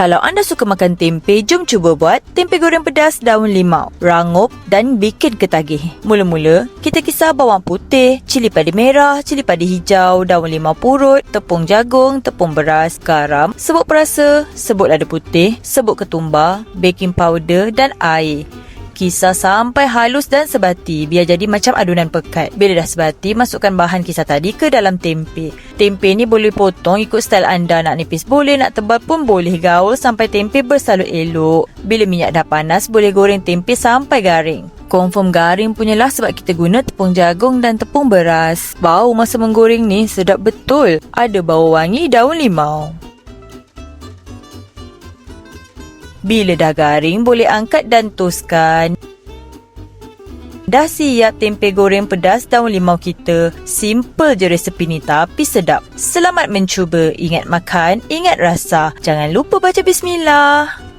Kalau anda suka makan tempe, jom cuba buat tempe goreng pedas daun limau, rangup dan bikin ketagih. Mula-mula, kita kisar bawang putih, cili padi merah, cili padi hijau, daun limau purut, tepung jagung, tepung beras, garam, sebut perasa, sebut lada putih, sebut ketumbar, baking powder dan air. Kisar sampai halus dan sebati biar jadi macam adunan pekat. Bila dah sebati, masukkan bahan kisar tadi ke dalam tempe. Tempe ni boleh potong ikut style anda. Nak nipis boleh, nak tebal pun boleh gaul sampai tempe bersalut elok. Bila minyak dah panas, boleh goreng tempe sampai garing. Confirm garing punyalah sebab kita guna tepung jagung dan tepung beras. Bau masa menggoreng ni sedap betul. Ada bau wangi daun limau. Bila dah garing, boleh angkat dan toskan. Dah siap tempe goreng pedas daun limau kita. Simple je resepi ni tapi sedap. Selamat mencuba. Ingat makan, ingat rasa. Jangan lupa baca bismillah.